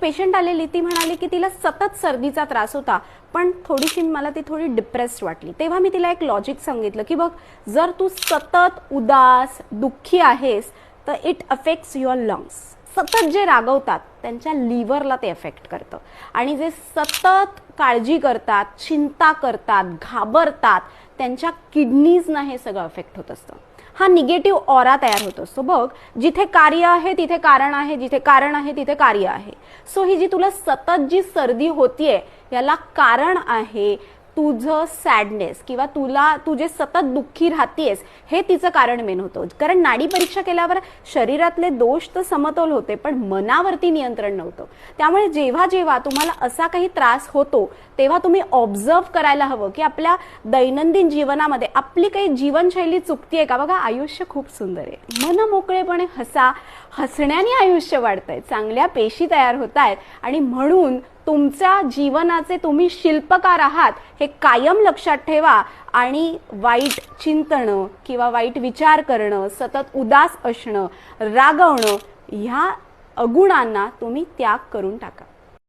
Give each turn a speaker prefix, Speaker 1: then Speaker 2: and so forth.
Speaker 1: Patient आलेली ती म्हणाली की तिला सतत सर्दीचा त्रास होता. पण थोडीशी मला ती थोडी डिप्रेस्ड वाटली. तेव्हा मी तिला एक लॉजिक सांगितलं की बघ जर तू सतत उदास दुःखी आहेस तर इट अफेक्ट्स युअर लंग्स सतत जे रागवतात त्यांच्या लिव्हरला ते अफेक्ट करतं. आणि जे सतत काळजी करतात चिंता करतात घाबरतात त्यांच्या किडनीजना हे सगळं अफेक्ट होत असतं. हा निगेटिव्ह ऑरा तयार होत असतो. बघ जिथे कार्य आहे तिथे कारण आहे जिथे कारण आहे तिथे कार्य आहे. सो ही जी तुला सतत जी सर्दी होतीये याला कारण आहे तुझं सॅडनेस किंवा तुला तू जे सतत दुःखी राहतेस हे तिचं कारण मेन होतं. कारण नाडी परीक्षा केल्यावर शरीरातले दोष तर समतोल होते पण मनावरती नियंत्रण नव्हतं. त्यामुळे जेव्हा जेव्हा तुम्हाला असा काही त्रास होतो तेव्हा तुम्ही ऑब्झर्व करायला हवं की आपल्या दैनंदिन जीवनामध्ये आपली काही जीवनशैली चुकतीये का? बघा आयुष्य खूप सुंदर आहे. मन मोकळेपणे हसा हसण्याने आयुष्य वाढतंय. चांगल्या पेशी तयार होत आहेत आणि म्हणून तुमच्या जीवनाचे तुम्ही शिल्पकार आहात हे कायम लक्षात ठेवा आणि वाईट चिंतनं किंवा वाईट विचार करणं सतत उदास असणं रागवणं ह्या अगुणांना तुम्ही त्याग करून टाका.